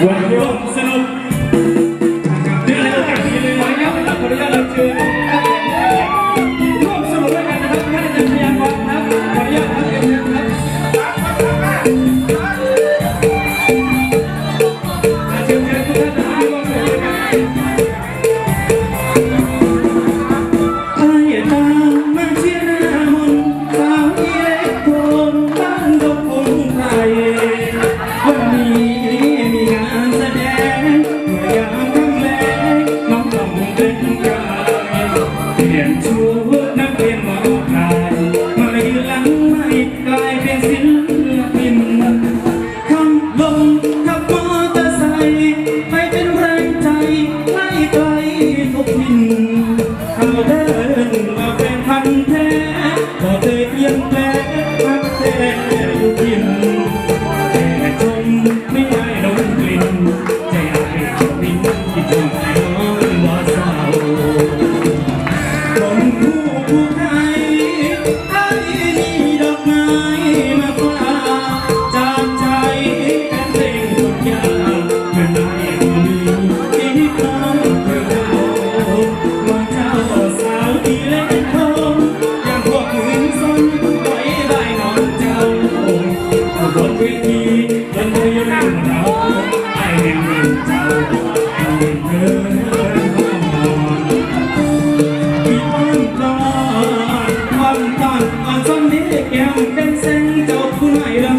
When you.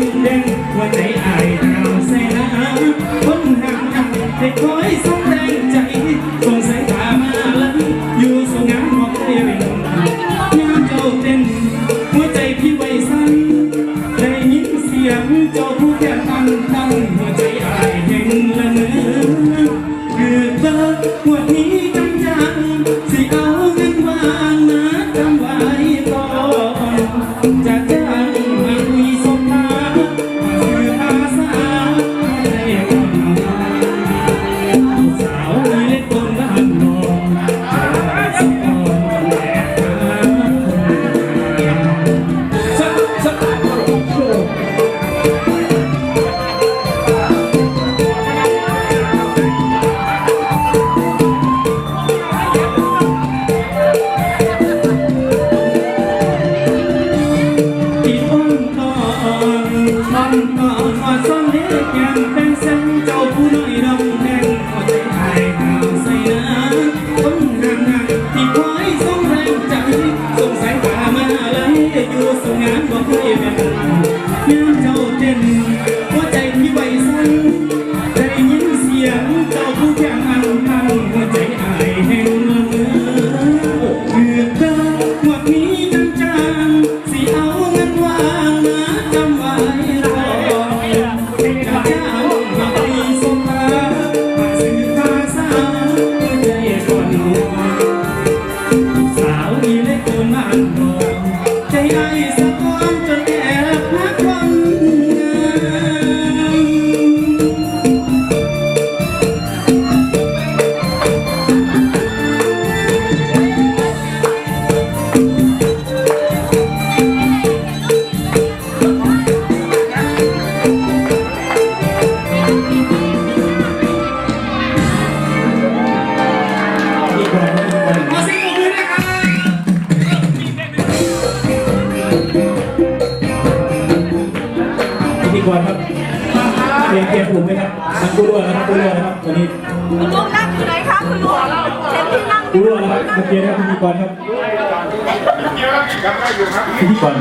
รื่องเด้งว่าใจอายหนาวแสนคนหางหนักได้คอยส่งแรงใจส่งสายตามาลันอยู่สงงามมองเรียนยามเจ้าเต้นหัวใจพี่ไว้สั่นได้ยินเสียงเจ้าผู้แก่ตั้งตั้งหัวใจอายเห็นละเนื้อเกิดเบิกหัวนี้กันยังสิเอา Nice. ครับเปลี่ยนเปลี่ยนผมไหมครับทางรัวนะครับกู้รัวนะครับตอนนี้คุณรัวนั่งอยู่ไหนคะคุณรัวเช็คที่นั่งกู้รั่วนะครับเปลี่ยนครับพิธีกรครับพิธีกร